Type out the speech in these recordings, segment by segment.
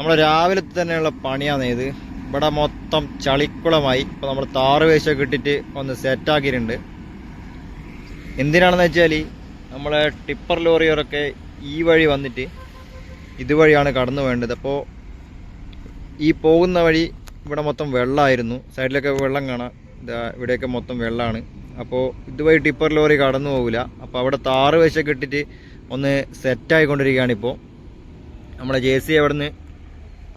നമ്മൾ രാവിലെ തന്നെയുള്ള പണിയാണ് ഇത്. ഇവിടെ മൊത്തം ചളിക്കുളമായി. ഇപ്പോൾ നമ്മൾ താറ് വേശമൊക്കെ ഇട്ടിട്ട് ഒന്ന് സെറ്റാക്കിയിട്ടുണ്ട് എന്തിനാണെന്ന് വെച്ചാൽ നമ്മളെ ടിപ്പർ ലോറിയറൊക്കെ ഈ വഴി വന്നിട്ട് ഇതുവഴിയാണ് കടന്നു വേണ്ടത് അപ്പോൾ ഈ പോകുന്ന വഴി ഇവിടെ മൊത്തം വെള്ളമായിരുന്നു സൈഡിലൊക്കെ വെള്ളം കാണാം. ഇവിടെയൊക്കെ മൊത്തം വെള്ളമാണ് അപ്പോൾ ഇതുവഴി ടിപ്പർ ലോറി കടന്നു പോകില്ല അപ്പോൾ അവിടെ താറ് വേശമൊക്കെ ഇട്ടിട്ട് ഒന്ന് സെറ്റായിക്കൊണ്ടിരിക്കുകയാണ് ഇപ്പോൾ നമ്മുടെ ജെ സി അവിടെ നിന്ന്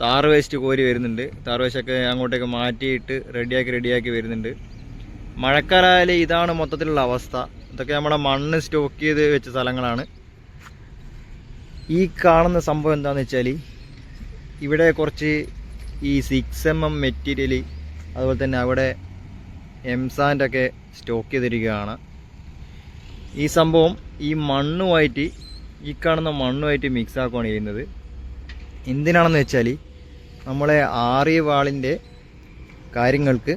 താറ് വേസ്റ്റ് കോരി വരുന്നുണ്ട്. താറ് വേസ്റ്റൊക്കെ അങ്ങോട്ടേക്ക് മാറ്റിയിട്ട് റെഡിയാക്കി റെഡിയാക്കി വരുന്നുണ്ട്. മഴക്കാലായാൽ ഇതാണ് മൊത്തത്തിലുള്ള അവസ്ഥ. ഇതൊക്കെ നമ്മുടെ മണ്ണ് സ്റ്റോക്ക് ചെയ്ത് വെച്ച സ്ഥലങ്ങളാണ്. ഈ കാണുന്ന സംഭവം എന്താണെന്ന് വെച്ചാൽ ഇവിടെ കുറച്ച് ഈ സിക്സ് എം എം മെറ്റീരിയൽ അതുപോലെ തന്നെ അവിടെ എംസാന്റെ ഒക്കെ സ്റ്റോക്ക് ചെയ്തിരിക്കുകയാണ്. ഈ സംഭവം ഈ മണ്ണുമായിട്ട് ഈ കാണുന്ന മണ്ണുമായിട്ട് മിക്സ് ആക്കുകയാണ് ചെയ്യുന്നത്. എന്തിനാണെന്ന് വെച്ചാൽ നമ്മളെ ആറിയ വാളിന്റെ കാര്യങ്ങൾക്ക്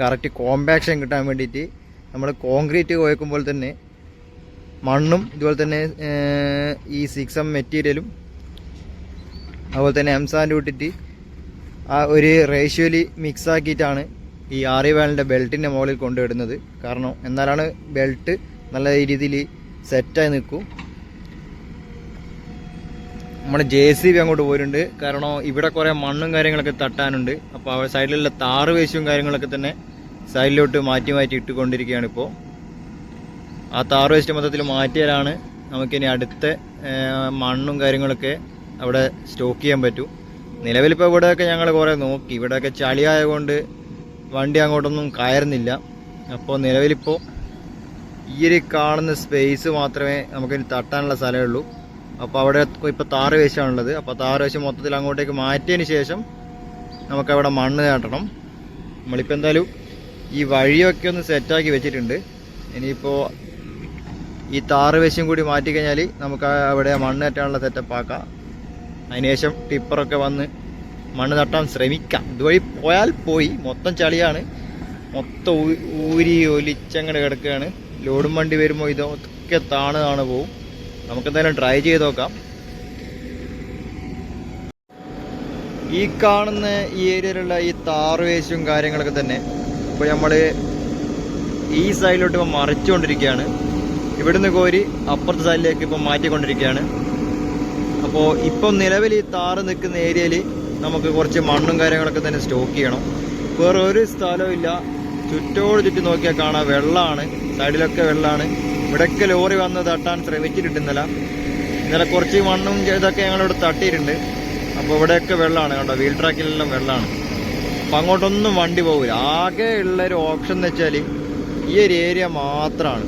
കറക്റ്റ് കോമ്പാക്ഷൻ കിട്ടാൻ വേണ്ടിയിട്ട് നമ്മൾ കോൺക്രീറ്റ് കുഴക്കുമ്പോൾ തന്നെ മണ്ണും ഇതുപോലെ തന്നെ ഈ സിക്സ് എം മെറ്റീരിയലും അതുപോലെ തന്നെ എംസാൻഡ് ഇട്ടിട്ട് ആ ഒരു റേഷ്യോയിൽ മിക്സ് ആക്കിയിട്ടാണ് ഈ ആറി വാലിന്റെ ബെൽറ്റിന്റെ മുകളിൽ കൊണ്ടുവിടുന്നത് കാരണം എന്നാലാണ് ബെൽറ്റ് നല്ല രീതിയിൽ സെറ്റായി നിൽക്കും. നമ്മുടെ ജെ സി ബി അങ്ങോട്ട് പോയിട്ടുണ്ട്. കാരണം ഇവിടെ കുറേ മണ്ണും കാര്യങ്ങളൊക്കെ തട്ടാനുണ്ട്. അപ്പോൾ അവ സൈഡിലുള്ള താറ് വേസ്റ്റും കാര്യങ്ങളൊക്കെ തന്നെ സൈഡിലോട്ട് മാറ്റി മാറ്റി ഇട്ടുകൊണ്ടിരിക്കുകയാണ് ഇപ്പോൾ ആ താറ് വേസ്റ്റ് മൊത്തത്തിൽ മാറ്റിയാലാണ് നമുക്കിനി അടുത്ത മണ്ണും കാര്യങ്ങളൊക്കെ അവിടെ സ്റ്റോക്ക് ചെയ്യാൻ പറ്റൂ. നിലവിലിപ്പോൾ ഇവിടെയൊക്കെ ഞങ്ങൾ കുറേ നോക്കി. ഇവിടെയൊക്കെ ചളിയായതുകൊണ്ട് വണ്ടി അങ്ങോട്ടൊന്നും കയറുന്നില്ല. അപ്പോൾ നിലവിലിപ്പോൾ ഈ ഒരു കാണുന്ന സ്പേസ് മാത്രമേ നമുക്കിനി തട്ടാനുള്ള സ്ഥലമേ ഉള്ളൂ. അപ്പോൾ അവിടെ ഇപ്പോൾ താറ് വേശമാണുള്ളത് അപ്പോൾ താറ് വേശം മൊത്തത്തിൽ അങ്ങോട്ടേക്ക് മാറ്റിയതിന് ശേഷം നമുക്കവിടെ മണ്ണ് കാട്ടണം നമ്മളിപ്പോൾ എന്തായാലും ഈ വഴിയൊക്കെ ഒന്ന് സെറ്റാക്കി വെച്ചിട്ടുണ്ട്. ഇനിയിപ്പോൾ ഈ താറ് വേശം കൂടി മാറ്റിക്കഴിഞ്ഞാൽ നമുക്ക് അവിടെ മണ്ണ് തട്ടാനുള്ള സെറ്റപ്പ് ആക്കാം. അതിനുശേഷം ടിപ്പറൊക്കെ വന്ന് മണ്ണ് തട്ടാൻ ശ്രമിക്കാം. ഇതുവഴി പോയാൽ പോയി. മൊത്തം ചളിയാണ്. മൊത്തം ഊരി ഒലിച്ചങ്ങനെ കിടക്കുകയാണ്. ലോഡും വണ്ടി വരുമ്പോൾ ഇതൊക്കെ താണ് താണു പോവും. നമുക്കെന്തായാലും ട്രൈ ചെയ്ത് നോക്കാം. ഈ കാണുന്ന ഈ ഏരിയയിലുള്ള ഈ താറുവേശവും കാര്യങ്ങളൊക്കെ തന്നെ ഇപ്പോൾ നമ്മൾ ഈ സൈഡിലോട്ട് ഇപ്പോൾ മറിച്ചുകൊണ്ടിരിക്കുകയാണ്. ഇവിടുന്ന് കോരി അപ്പുറത്തെ സൈഡിലേക്ക് ഇപ്പോൾ മാറ്റിക്കൊണ്ടിരിക്കുകയാണ്. അപ്പോൾ ഇപ്പം നിലവിൽ ഈ താറ് നിൽക്കുന്ന ഏരിയയിൽ നമുക്ക് കുറച്ച് മണ്ണും കാര്യങ്ങളൊക്കെ തന്നെ സ്റ്റോക്ക് ചെയ്യണം. വേറെ ഒരു സ്ഥലവും ഇല്ല. ചുറ്റോട് ചുറ്റും നോക്കിയാൽ കാണാം വെള്ളമാണ്. സൈഡിലൊക്കെ വെള്ളമാണ്. ഇവിടെയൊക്കെ ലോറി വന്ന് തട്ടാൻ ശ്രമിച്ചിട്ടുണ്ട് ഇന്നലെ ഇന്നലെ കുറച്ച് മണ്ണും ഇതൊക്കെ ഞങ്ങളിവിടെ തട്ടിയിട്ടുണ്ട്. അപ്പോൾ ഇവിടെയൊക്കെ വെള്ളമാണ് കേട്ടോ വീൽ ട്രാക്കിലെല്ലാം വെള്ളമാണ് അപ്പം അങ്ങോട്ടൊന്നും വണ്ടി പോകില്ല ആകെ ഉള്ള ഒരു ഓപ്ഷൻ എന്ന് വെച്ചാൽ ഈ ഒരു ഏരിയ മാത്രമാണ്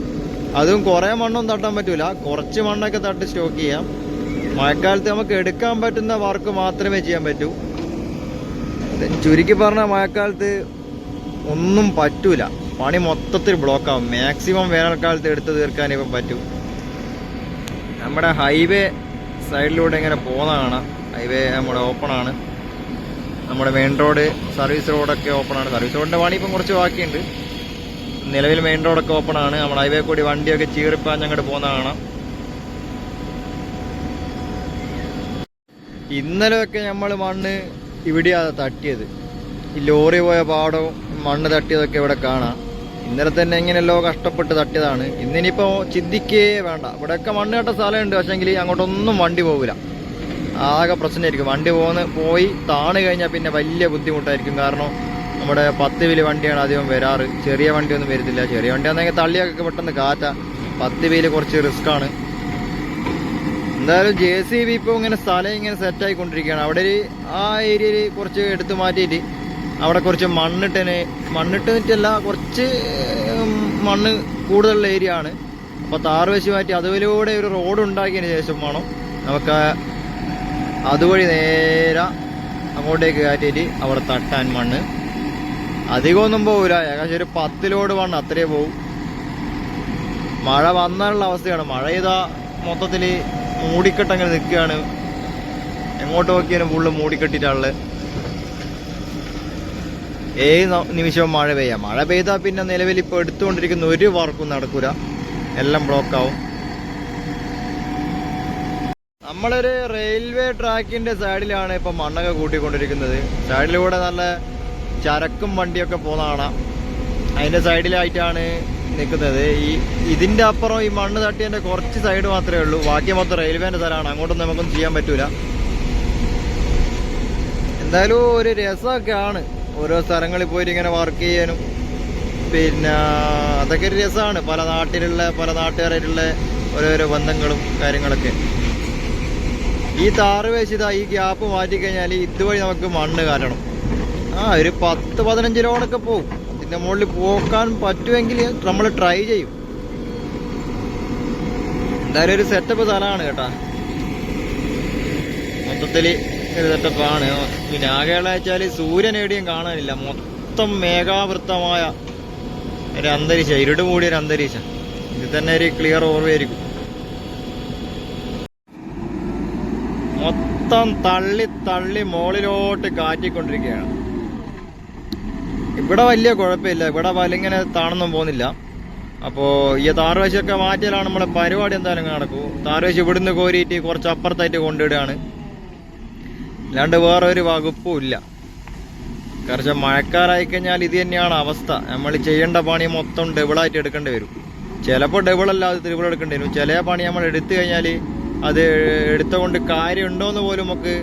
അതും കുറേ മണ്ണൊന്നും തട്ടാൻ പറ്റൂല. കുറച്ച് മണ്ണൊക്കെ തട്ടി സ്റ്റോക്ക് ചെയ്യാം. മഴക്കാലത്ത് നമുക്ക് എടുക്കാൻ പറ്റുന്ന വർക്ക് മാത്രമേ ചെയ്യാൻ പറ്റൂ. ചുരുക്കി പറഞ്ഞാൽ മഴക്കാലത്ത് ഒന്നും പറ്റൂല. പണി മൊത്തത്തിൽ ബ്ലോക്കാവും. മാക്സിമം വേനൽക്കാലത്ത് എടുത്തു തീർക്കാൻ ഇപ്പം പറ്റും. നമ്മുടെ ഹൈവേ സൈഡിലൂടെ ഇങ്ങനെ പോകുന്ന കാണാം. ഹൈവേ നമ്മുടെ ഓപ്പണാണ് നമ്മുടെ മെയിൻ റോഡ് സർവീസ് റോഡൊക്കെ ഓപ്പൺ ആണ്. സർവീസ് റോഡിന്റെ പണി ഇപ്പം കുറച്ച് ബാക്കിയുണ്ട്. നിലവിൽ മെയിൻ റോഡൊക്കെ ഓപ്പൺ ആണ്. നമ്മുടെ ഹൈവേ കൂടി വണ്ടിയൊക്കെ ചീറിപ്പാൻ അങ്ങോട്ട് പോകുന്ന കാണാം. ഇന്നലെയൊക്കെ നമ്മൾ മണ്ണ് ഇവിടെയാണ് തട്ടിയത്. ഈ ലോറി പോയ പാടവും മണ്ണ് തട്ടിയതൊക്കെ ഇവിടെ കാണാം. ഇന്നലെ തന്നെ എങ്ങനെയല്ലോ കഷ്ടപ്പെട്ട് തട്ടിയതാണ്. ഇന്നിനിപ്പോൾ ചിന്തിക്കേ വേണ്ട. ഇവിടെയൊക്കെ മണ്ണ് കെട്ട സ്ഥലമുണ്ട്. പക്ഷേങ്കിൽ അങ്ങോട്ടൊന്നും വണ്ടി പോകില്ല ആകെ പ്രശ്നമായിരിക്കും. വണ്ടി പോകുന്ന പോയി താണു കഴിഞ്ഞാൽ പിന്നെ വലിയ ബുദ്ധിമുട്ടായിരിക്കും. കാരണം നമ്മുടെ പത്ത് വില വണ്ടിയാണ് അധികം വരാറ്. ചെറിയ വണ്ടിയൊന്നും വരുന്നില്ല ചെറിയ വണ്ടി ആണെങ്കിൽ തള്ളിയൊക്കെ പെട്ടെന്ന് കാറ്റ. പത്ത് വീൽ കുറച്ച് റിസ്ക് ആണ്. എന്തായാലും ജെ സി ബി ഇപ്പോൾ ഇങ്ങനെ സ്ഥലം ഇങ്ങനെ സെറ്റ് ആയിക്കൊണ്ടിരിക്കുകയാണ്. അവിടെ ഒരു ആ ഏരിയയിൽ കുറച്ച് എടുത്തു മാറ്റിയിട്ട് അവിടെ കുറച്ച് മണ്ണിട്ടിന് മണ്ണിട്ടിട്ടല്ല കുറച്ച് മണ്ണ് കൂടുതലുള്ള ഏരിയ ആണ്. അപ്പോൾ താറ് വെച്ച് മാറ്റി അതുവഴിലൂടെ ഒരു റോഡ് ഉണ്ടാക്കിയതിന് ശേഷം വേണം നമുക്ക് അതുവഴി നേരെ അങ്ങോട്ടേക്ക് കയറ്റിയിട്ട് അവിടെ തട്ടാൻ മണ്ണ്. അധികമൊന്നും പോകില്ല ഏകദേശം ഒരു പത്തിലോട് മണ്ണ് അത്രേ പോകും മഴ വന്നാനുള്ള അവസ്ഥയാണ്. മഴ ചെയ്താൽ മൊത്തത്തിൽ മൂടിക്കെട്ടങ്ങനെ നിൽക്കുകയാണ്. എങ്ങോട്ട് നോക്കിയാലും ഫുള്ള് മൂടിക്കെട്ടിട്ടാണുള്ളത് ന- നിമിഷവും മഴ പെയ്യാം. മഴ പെയ്താൽ പിന്നെ നിലവിൽ ഇപ്പോൾ എടുത്തുകൊണ്ടിരിക്കുന്ന ഒരു വർക്കും നടക്കൂല. എല്ലാം ബ്ലോക്കാവും. നമ്മളൊരു റെയിൽവേ ട്രാക്കിന്റെ സൈഡിലാണ് ഇപ്പൊ മണ്ണൊക്കെ കൂട്ടിക്കൊണ്ടിരിക്കുന്നത്. സൈഡിലൂടെ നല്ല ചരക്കും വണ്ടിയൊക്കെ പോകുന്ന അതിന്റെ സൈഡിലായിട്ടാണ് നിൽക്കുന്നത്. ഈ ഇതിന്റെ അപ്പുറം ഈ മണ്ണ് തട്ടിയതിന്റെ കുറച്ച് സൈഡ് മാത്രമേ ഉള്ളൂ. ബാക്കി മൊത്തം റെയിൽവേന്റെ സ്ഥലമാണ് അങ്ങോട്ടൊന്നും നമുക്കൊന്നും ചെയ്യാൻ പറ്റൂല. എന്തായാലും ഒരു രസമൊക്കെ ആണ് ഓരോ സ്ഥലങ്ങളിൽ പോയിട്ട് ഇങ്ങനെ വർക്ക് ചെയ്യാനും. പിന്നെ അതൊക്കെ ഒരു രസമാണ് പല നാട്ടിലുള്ള പല നാട്ടുകാരായിട്ടുള്ള ഓരോരോ ബന്ധങ്ങളും കാര്യങ്ങളൊക്കെ. ഈ താറ് വെച്ചിതാ ഈ ഗ്യാപ്പ് മാറ്റിക്കഴിഞ്ഞാൽ ഇതുവഴി നമുക്ക് മണ്ണ് കാരണം ആ ഒരു പത്ത് പതിനഞ്ച് ലോണൊക്കെ പോകും ഇതിന്റെ മുകളിൽ പോക്കാൻ പറ്റുമെങ്കിൽ നമ്മൾ ട്രൈ ചെയ്യും. എന്തായാലും ഒരു സെറ്റപ്പ് സ്ഥലമാണ് കേട്ടാ. മൊത്തത്തിൽ സെറ്റപ്പാണ് പിന്നെ ആകെയുള്ള വെച്ചാൽ സൂര്യൻ എവിടെയും കാണാനില്ല. മൊത്തം മേഘാവൃത്തമായ ഒരു അന്തരീക്ഷം ഇരുട് കൂടിയ ഒരു അന്തരീക്ഷം. ഇത് തന്നെ ഒരു ക്ലിയർ ഓർമ്മയായിരിക്കും മൊത്തം തള്ളി തള്ളി മുകളിലോട്ട് കാറ്റിക്കൊണ്ടിരിക്കുകയാണ്. ഇവിടെ വലിയ കുഴപ്പമില്ല. ഇവിടെ വലിങ്ങനെ താണൊന്നും പോകുന്നില്ല. അപ്പോൾ ഈ താറുവശമൊക്കെ മാറ്റിയാലാണ് നമ്മുടെ പരിപാടി എന്തായാലും നടക്കൂ. താറുവശം ഇവിടുന്ന് കോരിയിട്ട് കുറച്ച് അപ്പുറത്തായിട്ട് കൊണ്ടിടുകയാണ് അല്ലാണ്ട് വേറെ ഒരു വകുപ്പും ഇല്ല. കാരണം മഴക്കാരായി കഴിഞ്ഞാൽ ഇത് തന്നെയാണ് അവസ്ഥ. നമ്മൾ ചെയ്യേണ്ട പണി മൊത്തം ഡബിളായിട്ട് എടുക്കേണ്ടി വരും. ചിലപ്പോൾ ഡബിൾ അല്ലാതെ ത്രിബിൾ എടുക്കേണ്ടി വരും. ചില പണി നമ്മൾ എടുത്തു കഴിഞ്ഞാൽ അത് എടുത്തുകൊണ്ട് കാര്യമുണ്ടോ എന്ന് പോലും നമുക്ക്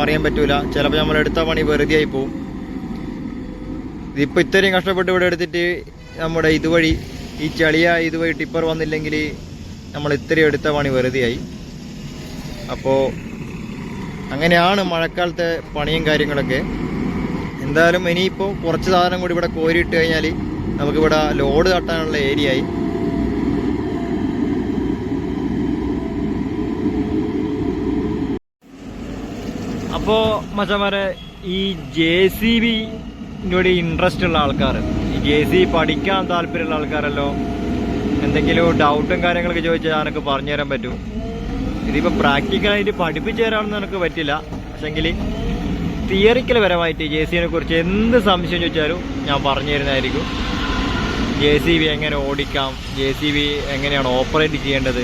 പറയാൻ പറ്റൂല. ചിലപ്പോൾ നമ്മൾ എടുത്ത പണി വെറുതെ ആയി പോവും. ഇതിപ്പോൾ ഇത്രയും കഷ്ടപ്പെട്ട് ഇവിടെ എടുത്തിട്ട് നമ്മുടെ ഇതുവഴി ഈ ചളിയ ഇതുവഴി ടിപ്പർ വന്നില്ലെങ്കിൽ നമ്മൾ ഇത്രയും എടുത്ത പണി വെറുതെയായി അപ്പോൾ അങ്ങനെയാണ് മഴക്കാലത്തെ പണിയും കാര്യങ്ങളൊക്കെ. എന്തായാലും ഇനിയിപ്പോൾ കുറച്ച് സാധനം കൂടി ഇവിടെ കോരിയിട്ട് കഴിഞ്ഞാൽ നമുക്കിവിടെ ലോഡ് തട്ടാനുള്ള ഏരിയ ആയി അപ്പോൾ മച്ചന്മാരെ ഈ ജെ സി ബിനോട് ഇൻട്രസ്റ്റ് ഉള്ള ആൾക്കാർ ഈ ജെ സി പഠിക്കാൻ താല്പര്യമുള്ള ആൾക്കാരല്ലോ എന്തെങ്കിലും ഡൗട്ടും കാര്യങ്ങളൊക്കെ ചോദിച്ചാൽ ഞാനൊക്കെ പറഞ്ഞുതരാൻ പറ്റും. ഇതിപ്പോൾ പ്രാക്ടിക്കലായിട്ട് പഠിപ്പിച്ചു തരാമെന്ന് എനിക്ക് പറ്റില്ല. പക്ഷെങ്കിൽ തിയറിക്കൽ പരമായിട്ട് ജെ സിനെ കുറിച്ച് എന്ത് സംശയം ചോദിച്ചാലും ഞാൻ പറഞ്ഞു തരുന്നതായിരിക്കും. ജെ സി ബി എങ്ങനെ ഓടിക്കാം? ജെ സി ബി എങ്ങനെയാണ് ഓപ്പറേറ്റ് ചെയ്യേണ്ടത്?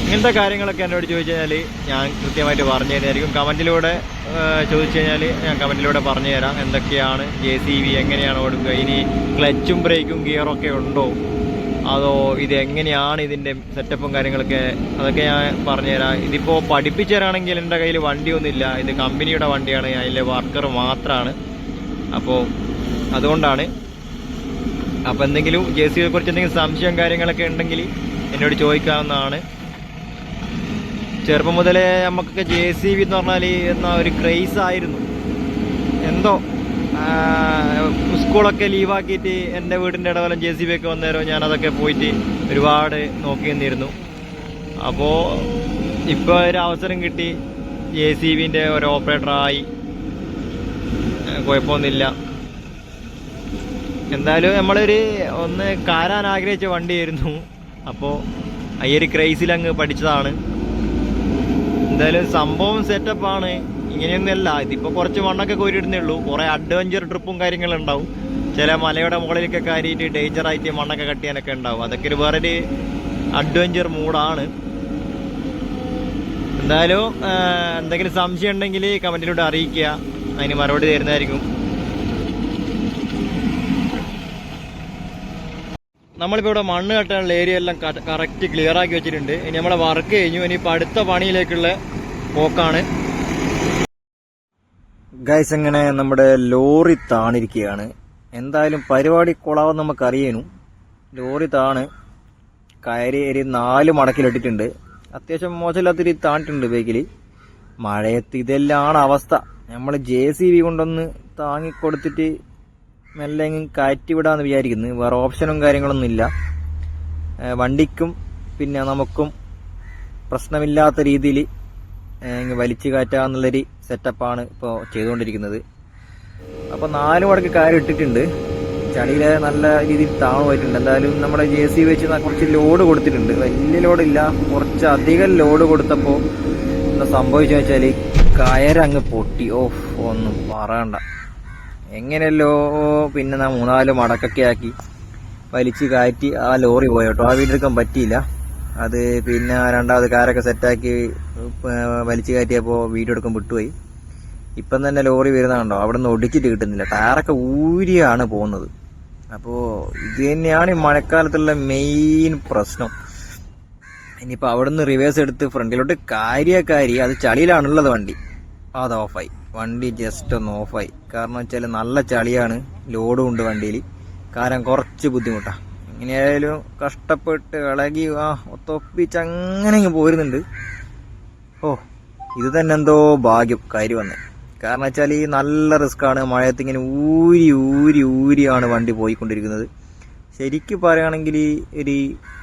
ഇങ്ങനത്തെ കാര്യങ്ങളൊക്കെ എന്നോട് ചോദിച്ചു കഴിഞ്ഞാൽ ഞാൻ കൃത്യമായിട്ട് പറഞ്ഞു തരുന്നതായിരിക്കും. കമന്റിലൂടെ ചോദിച്ചു കഴിഞ്ഞാൽ ഞാൻ കമന്റിലൂടെ പറഞ്ഞു തരാം. എന്തൊക്കെയാണ് ജെ സി ബി എങ്ങനെയാണ് ഓടുക? ഇനി ക്ലച്ചും ബ്രേക്കും ഗിയറൊക്കെ ഉണ്ടോ? അതോ ഇത് എങ്ങനെയാണ് ഇതിന്റെ സെറ്റപ്പും കാര്യങ്ങളൊക്കെ? അതൊക്കെ ഞാൻ പറഞ്ഞുതരാം. ഇതിപ്പോൾ പഠിപ്പിച്ചു എന്റെ കയ്യിൽ വണ്ടിയൊന്നുമില്ല. ഇത് കമ്പനിയുടെ വണ്ടിയാണ്. അതിലെ വർക്കർ മാത്രമാണ് അപ്പോൾ അതുകൊണ്ടാണ്. അപ്പോൾ എന്തെങ്കിലും ജെ സിയെ കുറിച്ച് എന്തെങ്കിലും സംശയം കാര്യങ്ങളൊക്കെ ഉണ്ടെങ്കിൽ എന്നോട് ചോദിക്കാവുന്നതാണ്. ചെറുപ്പം മുതലേ നമുക്കൊക്കെ ജെ സി ബി എന്ന് പറഞ്ഞാൽ എന്നാ ഒരു ക്രൈസ് ആയിരുന്നു. എന്തോ സ്കൂളൊക്കെ ലീവാക്കിയിട്ട് എന്റെ വീടിന്റെ ഇടവലം ജെ സി ബി ഒക്കെ വന്നേരം ഞാൻ അതൊക്കെ പോയിട്ട് ഒരുപാട് നോക്കി നിന്നിരുന്നു. അപ്പോൾ ഇപ്പോൾ ഒരു അവസരം കിട്ടി. ജെ സി ബിന്റെ ഒരു ഓപ്പറേറ്ററായി കുഴപ്പമൊന്നുമില്ല. എന്തായാലും നമ്മളൊരു ഒന്ന് കാരാൻ ആഗ്രഹിച്ച വണ്ടിയായിരുന്നു. അപ്പോൾ ഈ ഒരു ക്രൈസിൽ അങ്ങ് പഠിച്ചതാണ്. എന്തായാലും സംഭവം സെറ്റപ്പാണ് ഇങ്ങനെയൊന്നുമല്ല. ഇതിപ്പോൾ കുറച്ച് മണ്ണൊക്കെ കോരിയിടുന്നേ ഉള്ളൂ കുറേ അഡ്വഞ്ചർ ട്രിപ്പും കാര്യങ്ങളും ഉണ്ടാവും. ചില മലയുടെ മുകളിലൊക്കെ കയറിയിട്ട് ഡേഞ്ചർ ആയിട്ട് മണ്ണൊക്കെ കട്ടിയാനൊക്കെ ഉണ്ടാവും. അതൊക്കെ ഒരു വേറൊരു അഡ്വഞ്ചർ മൂഡാണ് എന്തായാലും എന്തെങ്കിലും സംശയം ഉണ്ടെങ്കിൽ കമന്റിലൂടെ അറിയിക്കുക. അതിന് മറുപടി തരുന്നതായിരിക്കും. നമ്മളിപ്പോൾ ഇവിടെ മണ്ണ് കെട്ടാനുള്ള ഏരിയ എല്ലാം കറക്റ്റ് ക്ലിയർ ആക്കി വെച്ചിട്ടുണ്ട്. ഇനി നമ്മളെ വർക്ക് കഴിഞ്ഞു. ഇനിയിപ്പോൾ അടുത്ത പണിയിലേക്കുള്ള പോക്കാണ്. ഗൈസ് എങ്ങനെ നമ്മുടെ ലോറി താണിരിക്കുകയാണ്. എന്തായാലും പരിപാടി കൊളാവെന്ന് നമുക്ക് അറിയാനും ലോറി താണ് കയറി ഒരു നാല് മടക്കിലിട്ടിട്ടുണ്ട്. അത്യാവശ്യം മോശമില്ലാത്ത രീതി താണിട്ടുണ്ട് ബൈക്കിൽ മഴയത്ത് ഇതെല്ലാം അവസ്ഥ. നമ്മൾ ജെ സി ബി കൊണ്ടൊന്ന് താങ്ങിക്കൊടുത്തിട്ട് മെല്ലെ കയറ്റി വിടാന്ന് വിചാരിക്കുന്നു. വേറെ ഓപ്ഷനും കാര്യങ്ങളൊന്നും ഇല്ല. വണ്ടിക്കും പിന്നെ നമുക്കും പ്രശ്നമില്ലാത്ത രീതിയിൽ വലിച്ചു കയറ്റാന്നുള്ളൊരു സെറ്റപ്പാണ് ഇപ്പോൾ ചെയ്തുകൊണ്ടിരിക്കുന്നത്. അപ്പോൾ നാല് മടക്ക് കാര്യം ഇട്ടിട്ടുണ്ട്. ചളിയിൽ നല്ല രീതിയിൽ താണുമായിട്ടുണ്ട് എന്തായാലും നമ്മുടെ ജെ സി വെച്ച് കുറച്ച് ലോഡ് കൊടുത്തിട്ടുണ്ട്. വലിയ ലോഡില്ല കുറച്ച് അധികം ലോഡ് കൊടുത്തപ്പോൾ എന്താ സംഭവിച്ചു വെച്ചാൽ കയറങ്ങ് പൊട്ടി. ഓഫ് ഒന്നും പറയണ്ട. എങ്ങനെയല്ലോ പിന്നെ നാ മൂന്നാൽ മടക്കൊക്കെ ആക്കി വലിച്ചു കയറ്റി ആ ലോറി പോയോട്ടോ ആ വീടെടുക്കാൻ പറ്റിയില്ല. അത് പിന്നെ രണ്ടാമത് കാരൊക്കെ സെറ്റാക്കി വലിച്ചു കയറ്റിയപ്പോൾ വീഡിയോ എടുക്കാൻ വിട്ടുപോയി. ഇപ്പം തന്നെ ലോറി വരുന്നതുണ്ടോ അവിടെ നിന്ന് ഒടിച്ചിട്ട് കിട്ടുന്നില്ല. ടയറൊക്കെ ഊരിയാണ് പോകുന്നത്. അപ്പോൾ ഇത് തന്നെയാണ് ഈ മഴക്കാലത്തുള്ള മെയിൻ പ്രശ്നം. ഇനിയിപ്പോൾ അവിടെ നിന്ന് റിവേഴ്സ് എടുത്ത് ഫ്രണ്ടിലോട്ട് കാര്യക്കാരി അത് ചളിയിലാണുള്ളത് വണ്ടി. അത് ഓഫായി. വണ്ടി ജസ്റ്റ് ഒന്ന് ഓഫായി. കാരണം വെച്ചാൽ നല്ല ചളിയാണ്. ലോഡും ഉണ്ട് വണ്ടിയിൽ കാരണം കുറച്ച് ബുദ്ധിമുട്ടാണ് എങ്ങനെയായാലും കഷ്ടപ്പെട്ട് ഇളകി ആ ഒത്തൊപ്പിച്ച് അങ്ങനെ ഇങ്ങ് പോരുന്നുണ്ട്. ഓ ഇത് തന്നെ എന്തോ ഭാഗ്യം കാര്യം വന്നേ. കാരണം വെച്ചാൽ ഈ നല്ല റിസ്ക്കാണ് മഴയത്ത് ഇങ്ങനെ ഊരി ഊരി ഊരിയാണ് വണ്ടി പോയിക്കൊണ്ടിരിക്കുന്നത്. ശരിക്കും പറയുകയാണെങ്കിൽ ഒരു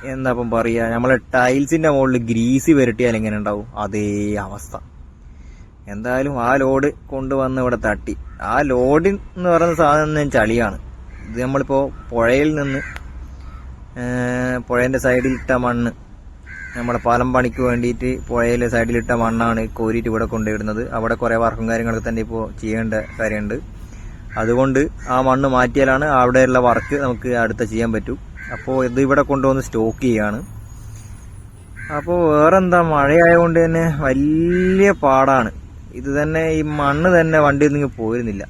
എന്താ ഇപ്പം പറയുക നമ്മളെ ടൈൽസിന്റെ മുകളിൽ ഗ്രീസ് പുരട്ടിയാൽ എങ്ങനെ ഉണ്ടാവും? അതേ അവസ്ഥ. എന്തായാലും ആ ലോഡ് കൊണ്ടുവന്ന് ഇവിടെ തട്ടി. ആ ലോഡ് എന്ന് പറയുന്ന സാധനം ചളിയാണ്. ഇത് നമ്മളിപ്പോൾ പുഴയിൽ നിന്ന് ഏർ, പുഴേന്റെ സൈഡിലിട്ട മണ്ണ്. നമ്മുടെ പാലം പണിക്ക് വേണ്ടിയിട്ട് പുഴയിലെ സൈഡിലിട്ട മണ്ണാണ് കോരിയിട്ട് ഇവിടെ കൊണ്ടുവിടുന്നത് അവിടെ കുറേ വർക്കും കാര്യങ്ങളൊക്കെ തന്നെ ഇപ്പോൾ ചെയ്യേണ്ട കാര്യമുണ്ട്. അതുകൊണ്ട് ആ മണ്ണ് മാറ്റിയാലാണ് അവിടെയുള്ള വർക്ക് നമുക്ക് അടുത്ത ചെയ്യാൻ പറ്റും. അപ്പോൾ ഇത് ഇവിടെ കൊണ്ടുവന്ന് സ്റ്റോക്ക് ചെയ്യാണ്. അപ്പോൾ വേറെന്താ? മഴയായതുകൊണ്ട് തന്നെ വലിയ പാടാണ്. ഇത് തന്നെ ഈ മണ്ണ് തന്നെ വണ്ടിയിൽ നിന്ന് പോയിരുന്നില്ല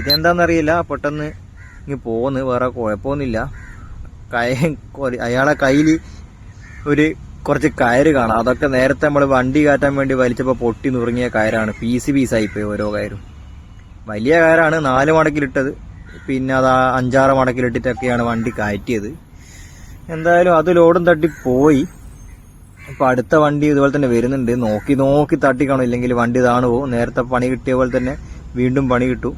ഇതെന്താണെന്നറിയില്ല പെട്ടെന്ന് ഇങ്ങ് പോകുന്നു വേറെ കുഴപ്പമൊന്നുമില്ല. കയ അയാളെ കയ്യിൽ ഒരു കുറച്ച് കയറ് കാണാം. അതൊക്കെ നേരത്തെ നമ്മൾ വണ്ടി കാറ്റാൻ വേണ്ടി വലിച്ചപ്പോൾ പൊട്ടി നുറുങ്ങിയ കയറാണ്. പീസ് പീസായി പോയി ഓരോ കയറും. വലിയ കയറാണ് നാല് മടക്കിലിട്ടത്. പിന്നെ അത് അഞ്ചാറ് മടക്കിലിട്ടിട്ടൊക്കെയാണ് വണ്ടി കയറ്റിയത് എന്തായാലും അത് ലോഡും തട്ടി പോയി. ഇപ്പം അടുത്ത വണ്ടി ഇതുപോലെ തന്നെ വരുന്നുണ്ട്. നോക്കി നോക്കി തട്ടിക്കാണോ. ഇല്ലെങ്കിൽ വണ്ടി താണു പോകും നേരത്തെ പണി കിട്ടിയ പോലെ തന്നെ വീണ്ടും പണി കിട്ടും.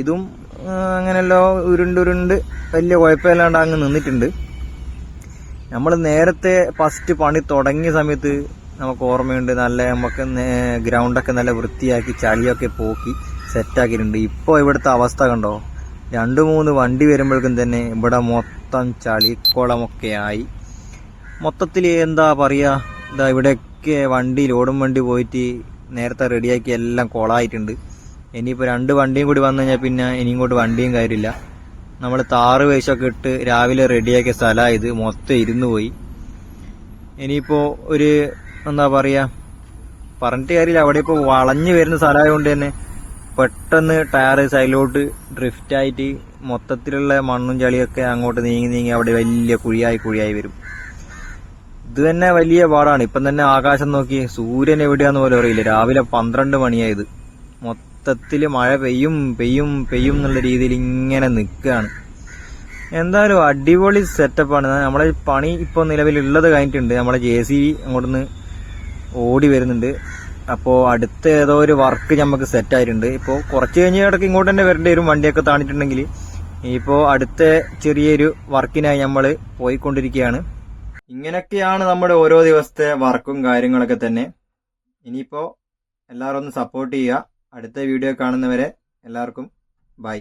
ഇതും അങ്ങനെയല്ലോ ഉരുണ്ടുരുണ്ട് ഉരുണ്ട്. വലിയ കുഴപ്പമില്ലാണ്ട് അങ്ങ് നിന്നിട്ടുണ്ട്. നമ്മൾ നേരത്തെ ഫസ്റ്റ് പണി തുടങ്ങിയ സമയത്ത് നമുക്ക് ഓർമ്മയുണ്ട് നല്ല നമുക്ക് ഗ്രൗണ്ടൊക്കെ നല്ല വൃത്തിയാക്കി ചളിയൊക്കെ പോക്കി സെറ്റാക്കിയിട്ടുണ്ട് ഇപ്പോൾ ഇവിടുത്തെ അവസ്ഥ കണ്ടോ? രണ്ട് മൂന്ന് വണ്ടി വരുമ്പോഴേക്കും തന്നെ ഇവിടെ മൊത്തം ചളിക്കുളമൊക്കെ ആയി. മൊത്തത്തിൽ എന്താ പറയുക ഇതാ ഇവിടെയൊക്കെ വണ്ടി ലോഡും വണ്ടി പോയിട്ട് നേരത്തെ റെഡിയാക്കി എല്ലാം കൊളായിട്ടുണ്ട്. ഇനിയിപ്പോൾ രണ്ട് വണ്ടിയും കൂടി വന്നു കഴിഞ്ഞാൽ പിന്നെ ഇനി ഇങ്ങോട്ട് വണ്ടിയും കാര്യമില്ല. നമ്മൾ താറ് വേശമൊക്കെ ഇട്ട് രാവിലെ റെഡിയാക്കിയ സ്ഥലമായത് മൊത്തം ഇരുന്ന് പോയി. ഇനിയിപ്പോൾ ഒരു എന്താ പറയുക പറഞ്ഞിട്ട് കാര്യമില്ല. അവിടെ ഇപ്പോൾ വളഞ്ഞു വരുന്ന സ്ഥലമായതുകൊണ്ട് തന്നെ പെട്ടെന്ന് ടയർ സൈഡിലോട്ട് ഡ്രിഫ്റ്റ് ആയിട്ട് മൊത്തത്തിലുള്ള മണ്ണും ചളിയൊക്കെ അങ്ങോട്ട് നീങ്ങി നീങ്ങി അവിടെ വലിയ കുഴിയായി കുഴിയായി വരും. ഇത് തന്നെ വലിയ പാടാണ്. ഇപ്പം തന്നെ ആകാശം നോക്കി സൂര്യൻ എവിടെയാന്ന് പോലും അറിയില്ല. രാവിലെ പന്ത്രണ്ട് മണിയായത് മൊത്തത്തിൽ മഴ പെയ്യും പെയ്യും പെയ്യും എന്നുള്ള രീതിയിൽ ഇങ്ങനെ നിൽക്കുകയാണ്. എന്തായാലും അടിപൊളി സെറ്റപ്പാണ് നമ്മളെ പണി ഇപ്പോൾ നിലവിലുള്ളത് കഴിഞ്ഞിട്ടുണ്ട്. നമ്മളെ ജെ സി അങ്ങോട്ടൊന്ന് ഓടി വരുന്നുണ്ട്. അപ്പോൾ അടുത്ത ഏതോ ഒരു വർക്ക് നമുക്ക് സെറ്റായിട്ടുണ്ട് ഇപ്പോൾ കുറച്ച് കഴിഞ്ഞ ഇടയ്ക്ക് ഇങ്ങോട്ട് തന്നെ വരേണ്ടി വരും. വണ്ടിയൊക്കെ താണിട്ടുണ്ടെങ്കിൽ. ഇപ്പോൾ അടുത്ത ചെറിയൊരു വർക്കിനായി നമ്മൾ പോയിക്കൊണ്ടിരിക്കുകയാണ്. ഇങ്ങനെയൊക്കെയാണ് നമ്മുടെ ഓരോ ദിവസത്തെ വർക്കും കാര്യങ്ങളൊക്കെ തന്നെ. ഇനിയിപ്പോൾ എല്ലാവരും ഒന്ന് സപ്പോർട്ട് ചെയ്യുക. അടുത്ത വീഡിയോ കാണുന്നവരെ എല്ലാവർക്കും ബൈ.